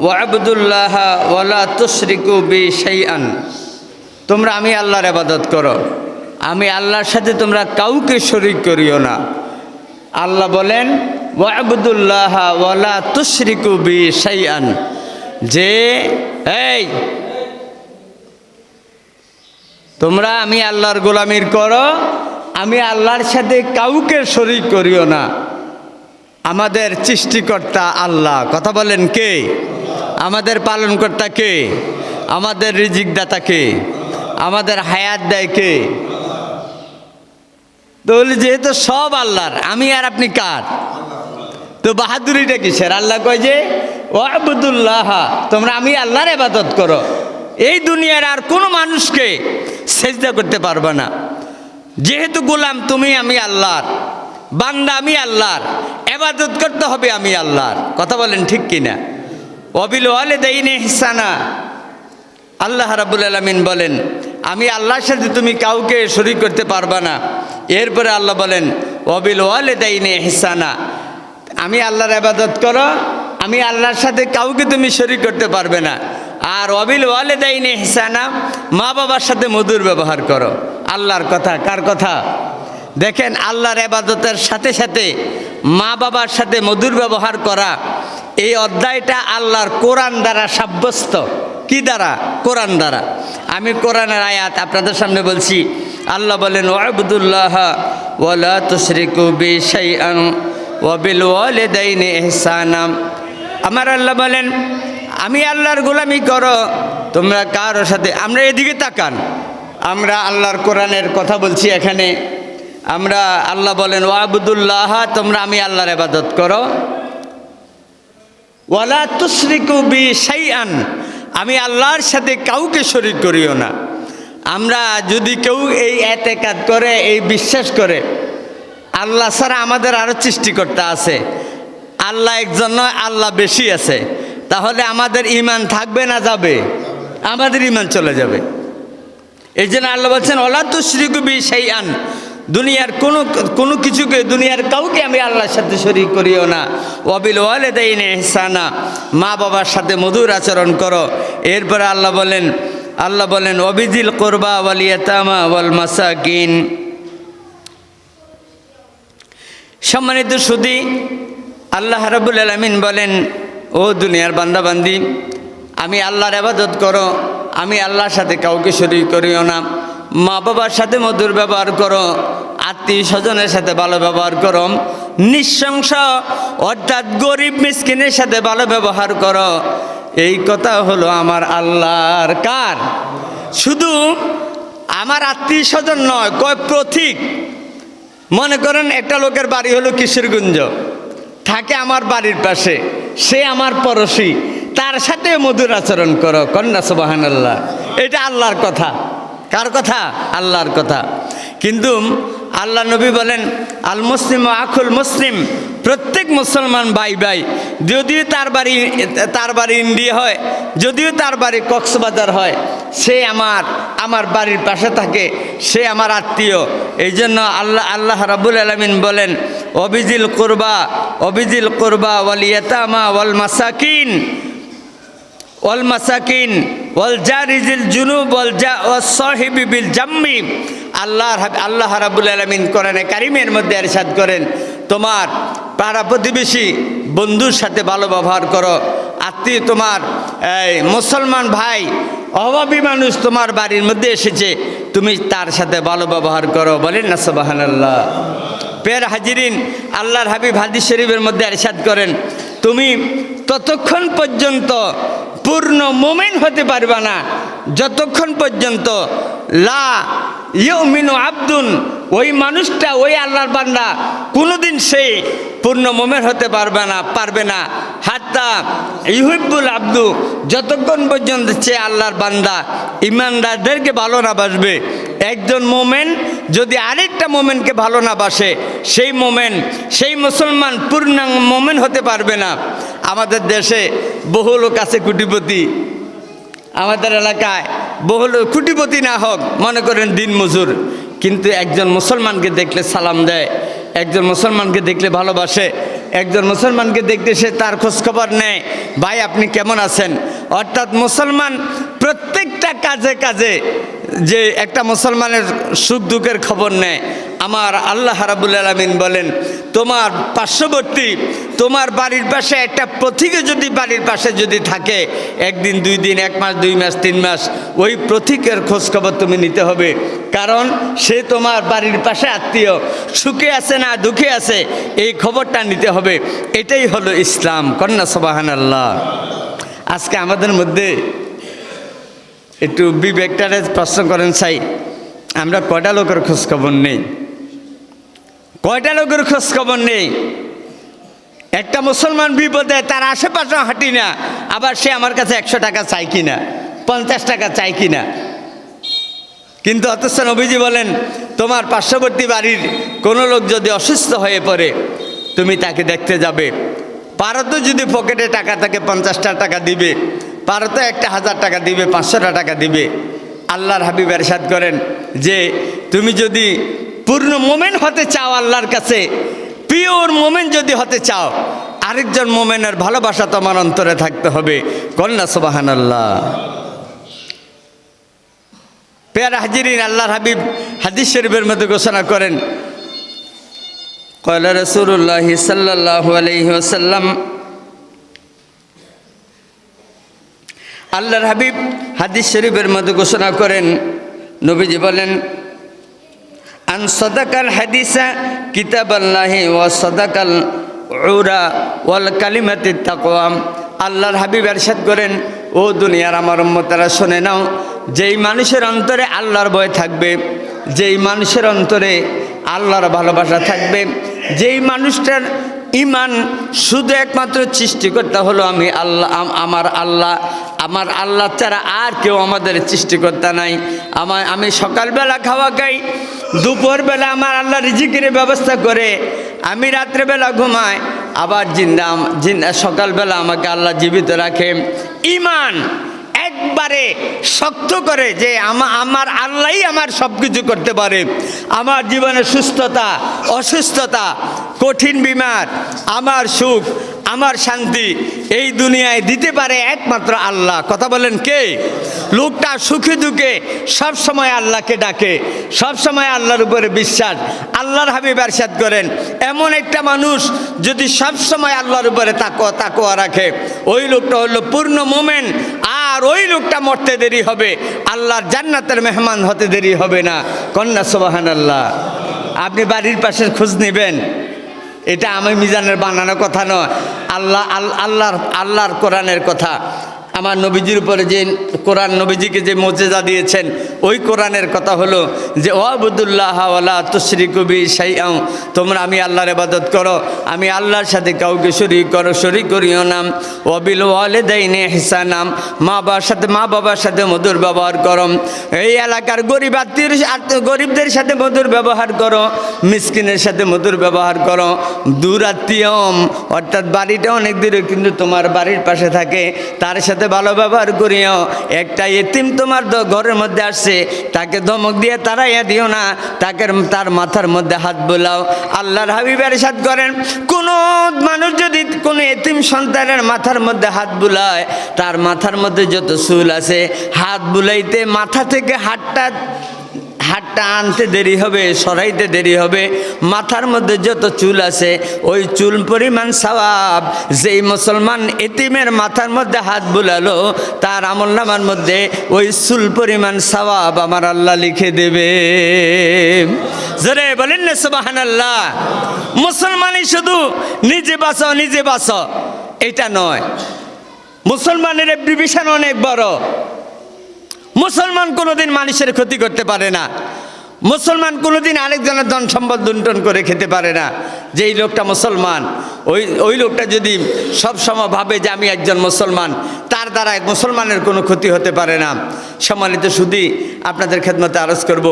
ওয়াবদুল্লাহ ওয়ালা তুশরিকু বি তোমরা আমি আল্লাহর আবাদত করো। আমি আল্লাহর সাথে তোমরা কাউকে শরিক করিও না। আল্লাহ বলেন ওয়াবদুল্লাহ ওয়ালা তুশরিকু বি শাইআন। যে, এই, তোমরা আমি আল্লাহর গোলামির করো, আমি আল্লাহর সাথে কাউকে শরিক করিও না। আমাদের সৃষ্টিকর্তা আল্লাহ। কথা বলেন কে? আমাদের পালনকর্তা কে? আমাদের রিজিকদাতা কে? আমাদের হায়াত দেয় কে? তো তাহলে যেহেতু সব আল্লাহর, আমি আর আপনি কার? তো বাহাদুরিটা কিসের? আল্লাহ কয় যে ও আবুদুল্লাহ তোমরা আমি আল্লাহর এবাদত করো। এই দুনিয়ার আর কোনো মানুষকে সেজদা করতে পারবে না। যেহেতু গোলাম, তুমি আমি আল্লাহর, বান্দা আমি আল্লাহর এবাদত করতে হবে আমি আল্লাহর। কথা বলেন ঠিক কিনা? অবিল ওয়ালে দেইনে হিসানা আল্লাহ রাবুল আলমিন বলেন, আমি আল্লাহর সাথে তুমি কাউকে শরিক করতে পারবা না। এরপরে আল্লাহ বলেন অবিল ওয়ালে দেইনে হিসানা আমি আল্লাহর আবাদত করো, আমি আল্লাহর সাথে কাউকে তুমি শরিক করতে পারবে না। আর অবিল ওয়ালে দেইনে হিসানা মা বাবার সাথে মধুর ব্যবহার করো। আল্লাহর কথা, কার কথা? দেখেন, আল্লাহর আবাদতের সাথে সাথে মা বাবার সাথে মধুর ব্যবহার করা এই অধ্যায়টা আল্লাহর কোরআন দ্বারা সাব্যস্ত। কি দ্বারা? কোরআন দ্বারা। আমি কোরআনের আয়াত আপনাদের সামনে বলছি। আল্লাহ বলেন, ওয়াবুদুল্লাহ ওয়ালা তুশরিকু বি শাইআন ওয়াবিল ওয়ালিদাইনি আমার আল্লাহ বলেন, আমি আল্লাহর গোলামি করো, তোমরা কারোর সাথে আমরা এদিকে তাকান। আমরা আল্লাহর কোরআনের কথা বলছি এখানে। আমরা আল্লাহ বলেন, ওয়াবুদুল্লাহ, তোমরা আমি আল্লাহর আবাদত করো। ওয়ালা তুশরিকু বি শাইআন। আমি আল্লাহর সাথে কাউকে শরিক করিও না। আমরা যদি কেউ এই এতেকাত করে, এই বিশ্বাস করে, আল্লাহ ছাড়া আমাদের আরও সৃষ্টিকর্তা আছে। আল্লাহ একজন নয়, আল্লাহ বেশি আছে। তাহলে আমাদের ইমান থাকবে না যাবে? আমাদের ইমান চলে যাবে। এই জন্য আল্লাহ বলছেন ওলা তো শ্রীগুবি সেই আন দুনিয়ার কোনো কোনো কিছুকে, দুনিয়ার কাউকে আমি আল্লাহর সাথে শরিক করিও না। অবিল ওয়ালে দেয়নি এহসানা মা বাবার সাথে মধুর আচরণ করো। এরপরে আল্লাহ বলেন আল্লাহ বলেন অবিজিল কোরবা ওয়ালিয়াতামা ওয়াল মাসাকিন। সম্মানিত সুদী আল্লাহ রাবুল আলমিন বলেন, ও দুনিয়ার বান্দাবান্দি, আমি আল্লাহর আবাদত করো, আমি আল্লাহর সাথে কাউকে শরীর করিও না। মা বাবার সাথে মধুর ব্যবহার করো, আত্মীয় স্বজনের সাথে ভালো ব্যবহার করো, নিঃশংস অর্থাৎ গরিব মিসকিনের সাথে ভালো ব্যবহার করো। এই কথা হলো আমার আল্লাহর কার? শুধু আমার আত্মীয় স্বজন নয়, কয় প্রতীক? মনে করেন একটা লোকের বাড়ি হলো কিশোরগঞ্জ। থাকে আমার বাড়ির পাশে, সে আমার পড়োশি। তার সাথে মধুর আচরণ করো, কন্যা সুবাহান আল্লাহ এটা আল্লাহর কথা। কার কথা? আল্লাহর কথা। কিন্তু আল্লাহ নবী বলেন আল মুসলিম ও আখুল মুসলিম। প্রত্যেক মুসলমান ভাই ভাই, যদিও তার বাড়ি তার বাড়ি ইন্ডিয়া হয়, যদিও তার বাড়ি কক্সবাজার হয়, সে আমার আমার বাড়ির পাশে থাকে, সে আমার আত্মীয়। এই জন্য আল্লাহ আল্লাহ রাবুল আলমিন বলেন, অবিজিল কোরবা অবিজিল কোরবা ওয়ালিয়াতামা ওয়াল মাসাকিন ওয়াল মাসাকিন, ওয়াল জারিজিল জুনুব, ওয়াল জা, ওয়াস সাহিবি বিল জাম্মি। আল্লাহ আল্লাহ রাবুল আলমিন কোরআনে কারিমের মধ্যে এরশাদ করেন, তোমার পাড়া প্রতিবেশী বন্ধুর সাথে ভালো ব্যবহার করো। আত্মীয় তোমার মুসলমান ভাই, অভাবী মানুষ তোমার বাড়ির মধ্যে এসেছে, তুমি তার সাথে ভালো ব্যবহার করো। বলেন না সবাহান আল্লাহ পের হাজিরিন, আল্লাহর হাবিব হাদিস শরীফের মধ্যে এরশাদ করেন, তুমি ততক্ষণ পর্যন্ত পূর্ণ মোমেন হতে পারবে না। যতক্ষণ পর্যন্ত লা ইউমিনু আব্দুন, ওই মানুষটা, ওই আল্লাহর বান্দা কোনোদিন সে পূর্ণ মোমেন হতে পারবে না পারবে না। হাত্তা ইহুব্বুল আব্দু, যতক্ষণ পর্যন্ত সে আল্লাহর বান্দা ইমানদারদেরকে ভালো না বাসবে, একজন মোমেন যদি আরেকটা মোমেনকে ভালো না বাসে, সেই মোমেন, সেই মুসলমান পূর্ণাঙ্গ মোমেন হতে পারবে না। আমাদের দেশে বহু লোক আছে কুটিপতি। আমাদের এলাকায় বহু লোক কুটিপতি না হোক, মনে করেন দিন মজুর। কিন্তু একজন মুসলমানকে দেখলে সালাম দেয়, একজন মুসলমানকে দেখলে ভালোবাসে, একজন মুসলমানকে দেখতে সে তার খোঁজখবর নেয়, ভাই, আপনি কেমন আছেন? অর্থাৎ মুসলমান প্রত্যেকটা কাজে কাজে যে একটা মুসলমানের সুখ দুঃখের খবর নেয় আমার আল্লাহ রাবুল আলমিন বলেন, তোমার পার্শ্ববর্তী, তোমার বাড়ির পাশে একটা প্রতীকে যদি বাড়ির পাশে যদি থাকে, একদিন, দুই দিন, এক মাস, দুই মাস, তিন মাস, ওই প্রতীকের খোঁজখবর তুমি নিতে হবে। কারণ সে তোমার বাড়ির পাশে আত্মীয়, সুখে আছে না দুঃখে আছে, এই খবরটা নিতে হবে। এটাই হলো ইসলাম। কন্যা সবাহান আল্লাহ আজকে আমাদের মধ্যে একটু বিবেকটারে প্রশ্ন করেন চাই আমরা কটা লোকের খোঁজখবর নেই? কয়টা লোকের খোঁজখবর নেই? একটা মুসলমান বিপদে, তার আশেপাশে হাঁটি না, আবার সে আমার কাছে একশো টাকা চাই কিনা, পঞ্চাশ টাকা চাই কিনা। কিন্তু অথচ নবীজি বলেন, তোমার পার্শ্ববর্তী বাড়ির কোনো লোক যদি অসুস্থ হয়ে পড়ে, তুমি তাকে দেখতে যাবে। পারো তো যদি পকেটে টাকা থাকে, পঞ্চাশটা টাকা দিবে। পারো তো একটা হাজার টাকা দিবে, পাঁচশোটা টাকা দিবে। আল্লাহর হাবিব এরশাদ করেন যে, তুমি যদি পূর্ণ মোমেন হতে চাও আল্লাহর কাছে, পিওর মোমেন যদি হতে চাও, আরেকজন মোমেনের ভালোবাসা তোমার অন্তরে থাকতে হবে। কন্যা সুবাহান আল্লাহ পেয়ারা হাজিরিন, আল্লাহর হাবিব হাদিস শরীফের মধ্যে ঘোষণা করেন, কয়লা রসুল্লাহ সাল্লাহ আলহি ওসাল্লাম আল্লাহর হাবিব হাদিস শরীফের মধ্যে ঘোষণা করেন, নবীজি বলেন আন সদাকাল হাদিসা কিতাব আল্লাহি ও সদাকাল উরা ওয়াল কালিমাতি তাকওয়াম আল্লাহর হাবিব এরশাদ করেন, ও দুনিয়ার আমার উম্মতারা, শুনে নাও, যেই মানুষের অন্তরে আল্লাহর ভয় থাকবে, যেই মানুষের অন্তরে আল্লাহর ভালোবাসা থাকবে, যেই মানুষটার ইমান শুধু একমাত্র সৃষ্টিকর্তা হলো আমি, আল্লাহ আমার আল্লাহ। আমার আল্লাহ ছাড়া আর কেউ আমাদের সৃষ্টিকর্তা নাই। আমার আমি সকালবেলা খাওয়া খাই, দুপুরবেলা আমার আল্লাহ রিজিকের ব্যবস্থা করে, আমি রাত্রেবেলা ঘুমাই, আবার জিন্দা জিন্দা সকালবেলা আমাকে আল্লাহ জীবিত রাখে। ইমান একবারে শক্ত করে যে আমার আল্লাহই আমার সব কিছু করতে পারে। আমার জীবনে সুস্থতা, অসুস্থতা, কঠিন বিমার, আমার সুখ, আমার শান্তি এই দুনিয়ায় দিতে পারে একমাত্র আল্লাহ। কথা বলেন কে? লোকটা সুখে দুঃখে সব সময় আল্লাহকে ডাকে সব সময় আল্লাহর উপরে বিশ্বাস, আল্লাহর হাবিব এরশাদ করেন। এমন একটা মানুষ যদি সব সময় আল্লাহর উপরে তাকোয়া তাকোয়া রাখে, ওই লোকটা হলো পূর্ণ মোমেন। আর ওই লোকটা মরতে দেরি হবে। আল্লাহর জান্নাতের মেহমান হতে দেরি হবে না। কন্যা সোবাহান আল্লাহ আপনি বাড়ির পাশে খোঁজ নেবেন। এটা আমি মিজানের বানানো কথা নয়। আল্লাহ, আল- আল্লাহর আল্লাহর কোরআনের কথা। আমার নবীজির উপরে যে কোরআন নবীজিকে যে মর্যাদা দিয়েছেন, ওই কোরআনের কথা হলো যে, ও আবুদুল্লাহ, ওয়ালা তুশ্রী কবি সাইয়াও তোমরা আমি আল্লাহর ইবাদত করো, আমি আল্লাহর সাথে কাউকে শরিক করো, শরিক করিও নাম অবিল ওয়ালে দেয়নি হিসানাম মা বাবার সাথে, মা বাবার সাথে মধুর ব্যবহার করো। এই এলাকার গরিব আত্মীয় গরিবদের সাথে মধুর ব্যবহার করো, মিসকিনের সাথে মধুর ব্যবহার করো। দূর অর্থাৎ বাড়িটা অনেক দূরে, কিন্তু তোমার বাড়ির পাশে থাকে, তার সাথে ভালো ব্যবহার করিও। একটা এতিম তোমার ঘরের মধ্যে আসছে, তাকে ধমক দিয়ে তারাইয়া দিও না, তাকে তার মাথার মধ্যে হাত বোলাও। আল্লাহর হাবিবের সাথ করেন, কোনো মানুষ যদি কোনো এতিম সন্তানের মাথার মধ্যে হাত বুলায়, তার মাথার মধ্যে যত চুল আছে, হাত বুলাইতে মাথা থেকে হাতটা হাতটা আনতে দেরি হবে, সরাইতে দেরি হবে। মাথার মধ্যে যত চুল আছে, ওই চুল পরিমাণ সওয়াব যেই মুসলমান এতিমের মাথার মধ্যে হাত বুলালো, তার আমল নামার মধ্যে ওই চুল পরিমাণ সওয়াব আমার আল্লাহ লিখে দেবে। জোরে বলেন না সুবাহান আল্লাহ মুসলমানই শুধু নিজে বাঁচো নিজে বাঁচো। এটা নয়। মুসলমানের বিভীষণ অনেক বড়। মুসলমান কোনোদিন মানুষের ক্ষতি করতে পারে না। মুসলমান কোনোদিন আরেকজনের ধন সম্পদ লুণ্ঠন করে খেতে পারে না। যে এই লোকটা মুসলমান, ওই ওই লোকটা যদি সবসময় ভাবে যে আমি একজন মুসলমান, তার দ্বারা এক মুসলমানের কোনো ক্ষতি হতে পারে না। সম্মানিত শুধু আপনাদের খেদমতে আরজ করব।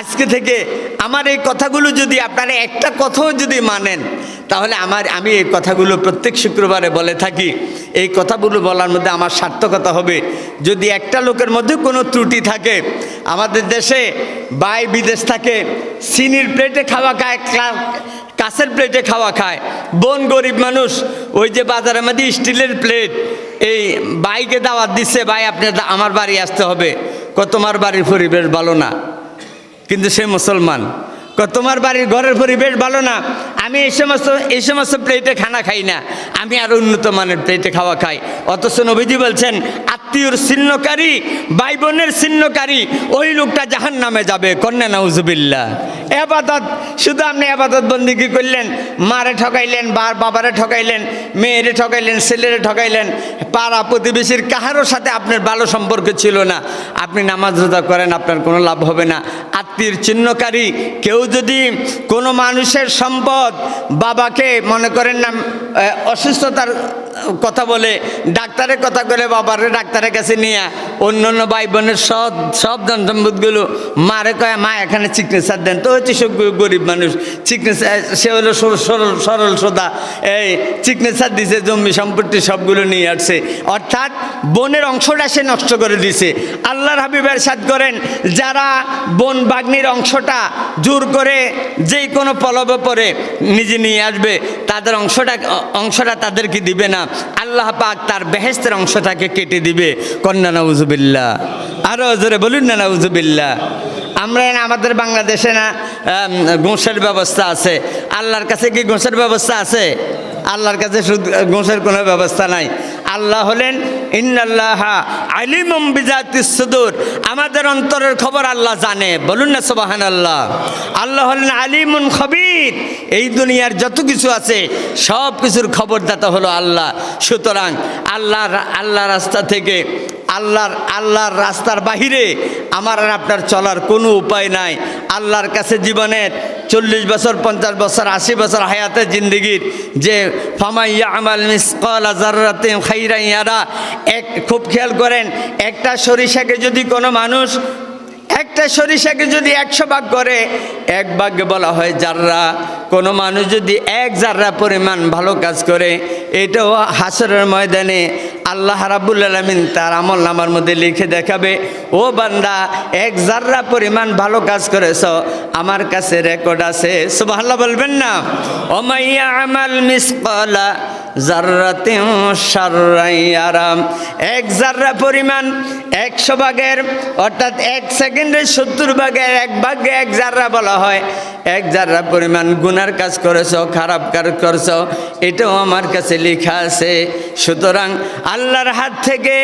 আজকে থেকে আমার এই কথাগুলো যদি আপনারা একটা কথাও যদি মানেন তাহলে আমার, আমি এই কথাগুলো প্রত্যেক শুক্রবারে বলে থাকি। এই কথাগুলো বলার মধ্যে আমার সার্থকতা হবে। যদি একটা লোকের মধ্যে কোনো ত্রুটি থাকে, আমাদের দেশে বাই বিদেশ থাকে চিনির প্লেটে খাওয়া খায় কাছের প্লেটে খাওয়া খায়, বোন গরিব মানুষ, ওই যে বাজারের মধ্যে স্টিলের প্লেট, এই বাইকে দাওয়াত দিচ্ছে ভাই আপনি আমার বাড়ি আসতে হবে। কত তোমার বাড়ির পরিবেশ ভালো না। কিন্তু সে মুসলমান। তোমার বাড়ির ঘরের পরিবেশ ভালো না? আমি এই সমস্ত এই সমস্ত প্লেটে খানা খাই না। আমি আরও উন্নত মানের প্লেটে খাওয়া খাই। অথচ নবীজি বলছেন আত্মীয়র ছিন্নকারী ভাই বোনের ছিন্নকারী, ওই লোকটা জাহান নামে যাবে, কন্যা নাউজুবিল্লা এবাদত, শুধু আপনি আবাদত বন্দিগি করলেন? মারে ঠকাইলেন বা বাবারে ঠকাইলেন, মেয়েরে ঠকাইলেন, ছেলেরে ঠকাইলেন, পাড়া প্রতিবেশীর কাহারও সাথে আপনার ভালো সম্পর্ক ছিল না। আপনি নামাজ রোজা করেন, আপনার কোনো লাভ হবে না। আত্মীয় চিহ্নকারী কেউ যদি কোনো মানুষের সম্পদ বাবাকে মনে করেন না অসুস্থতার কথা বলে, ডাক্তারের কথা বলে বাবারে ডাক্তারের কাছে নিয়ে, অন্য অন্য ভাই বোনের সব সব ধন সম্পদগুলো মারে কয়, মা, এখানে চিকনেচার দেন। তো হচ্ছে সব গরিব মানুষ চিকনেচার সে হলো সর- সরল সরল সোদা। এই চিকনেচার দিছে, জমি সম্পত্তি সবগুলো নিয়ে আসছে। অর্থাৎ বনের অংশটা সে নষ্ট করে দিছে। আল্লাহর হাবিবের সাথ করেন, যারা বোন বাগ্নির অংশটা জোর করে যেই কোনো পলবে পরে নিজে নিয়ে আসবে, তাদের অংশটা অংশটা তাদেরকে দিবে না। আল্লাহ পাক তার বেহেস্তের অংশটাকে কেটে দিবে। কন্যা নাউজুবিল্লা আরও জোরে বলুন না নাউজুবিল্লা আমরা আমাদের বাংলাদেশে না ঘোষের ব্যবস্থা আছে। আল্লাহর কাছে কি ঘোষের ব্যবস্থা আছে? আল্লাহর কাছে ঘুষের কোনো ব্যবস্থা নাই। আল্লাহ হলেন, ইন্নাল্লাহ আলিমম বিজাতি সুদূর। আমাদের অন্তরের খবর আল্লাহ জানে, বলুন না সোবাহান আল্লাহ আল্লাহ হলেন আলিমুন খবির। এই দুনিয়ার যত কিছু আছে, সব কিছুর খবরদাতা হলো আল্লাহ। সুতরাং আল্লাহ আল্লাহ রাস্তা থেকে, আল্লাহর আল্লাহর রাস্তার বাহিরে আমার আর আপনার চলার কোনো উপায় নাই। আল্লাহর কাছে জীবনের চল্লিশ বছর, পঞ্চাশ বছর, আশি বছর হায়াতে জিন্দিগির যে ফামাইয়া আমাল মিসকল আজারাতে খাইরাইয়ারা এক খুব খেয়াল করেন, একটা সরিষাকে যদি কোনো মানুষ, একটা সরিষাকে যদি একশো ভাগ করে, এক ভাগে বলা হয় যাররা, কোনো মানুষ যদি এক জাররা পরিমাণ ভালো কাজ করে, এটাও হাসরের ময়দানে আল্লাহ রাবুল আলমিন তার আমল নামার মধ্যে লিখে দেখাবে, ও বান্দা, এক জাররা পরিমাণ ভালো কাজ করেছ, আমার কাছে রেকর্ড আছে। সুবহানাল্লাহ বলবেন না। ওমাইয়া আমাল মিসকলা জাররাতে সারাইয়ারাম এক জাররা পরিমাণ একশো ভাগের, অর্থাৎ এক সেকেন্ডে সত্তর ভাগের এক ভাগে এক জাররা বলা হয়। এক জাররা পরিমাণ গুনার কাজ করেছ, খারাপ কাজ করেছ, এটাও আমার কাছে লেখা আছে। সুতরাং আল্লাহর হাত থেকে,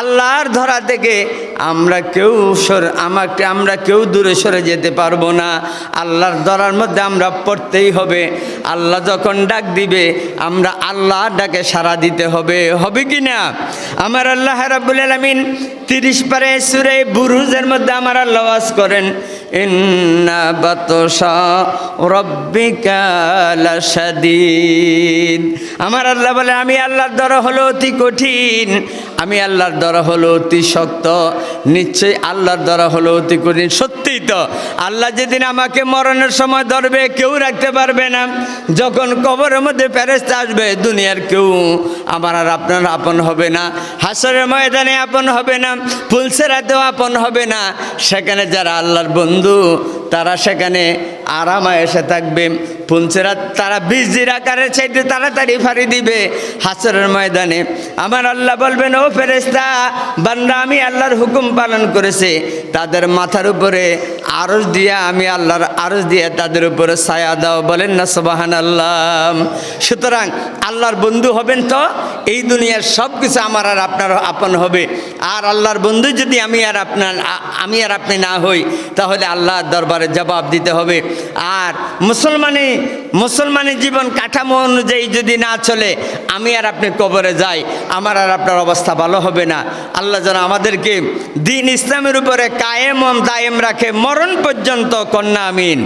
আল্লাহর ধরা থেকে আমরা কেউ সর, আমাকে আমরা কেউ দূরে সরে যেতে পারব না। আল্লাহর ধরার মধ্যে আমরা পড়তেই হবে। আল্লাহ যখন ডাক দিবে, আমরা আল্লাহ ডাকে সাড়া দিতে হবে। হবে কি না? আমার আল্লাহ রাবুল আলমিন তিরিশ পারে সুরে বুরুজের মধ্যে আমার আল্লাহ করেন আমার আল্লাহ বলে, আমি আল্লাহর দর হলো অতি কঠিন, আমি আল্লাহর দর হলো অতি শক্ত, নিশ্চয়ই আল্লাহর দর হলো অতি কঠিন। সত্যিই তো, আল্লাহ যেদিন আমাকে মরণের সময় ধরবে, কেউ রাখতে পারবে না। যখন কবরের মধ্যে ফেরেস্তা আসবে, দুনিয়ার কেউ আমার আর আপনার আপন হবে না। হাসরের ময়দানে আপন হবে না। ফুলসেরাতেও আপন হবে না। সেখানে যারা আল্লাহর বন্ধু তারা সেখানে আরামে এসে থাকবে। পুঞ্চেরা তারা বীজির আকারে চাইতে তাড়াতাড়ি ফাড়ি দিবে হাসরের ময়দানে। আমার আল্লাহ বলবেন, ও ফেরেস্তা বান্দা, আমি আল্লাহর হুকুম পালন করেছে। তাদের মাথার উপরে আরস দিয়া আমি আল্লাহর আরস দিয়ে তাদের উপরে ছায়া দাও। বলেন না সবাহান আল্লাহ সুতরাং আল্লাহর বন্ধু হবেন তো, এই দুনিয়ার সব কিছু আমার আর আপনার আপন হবে। আর আল্লাহর বন্ধু যদি আমি আর আপনার, আমি আর আপনি না হই, তাহলে আল্লাহর দরবারে জবাব দিতে হবে। আর মুসলমানি মুসলমানি জীবন কাঠামো অনুযায়ী যদি না চলে, আমি আর আপনি কবরে যাই, আমার আর আপনার অবস্থা ভালো হবে না। আল্লাহ যেন আমাদেরকে দিন ইসলামের উপরে কায়েম দায়েম রাখে, মরণ পর্যন্ত কন্যা আমিন।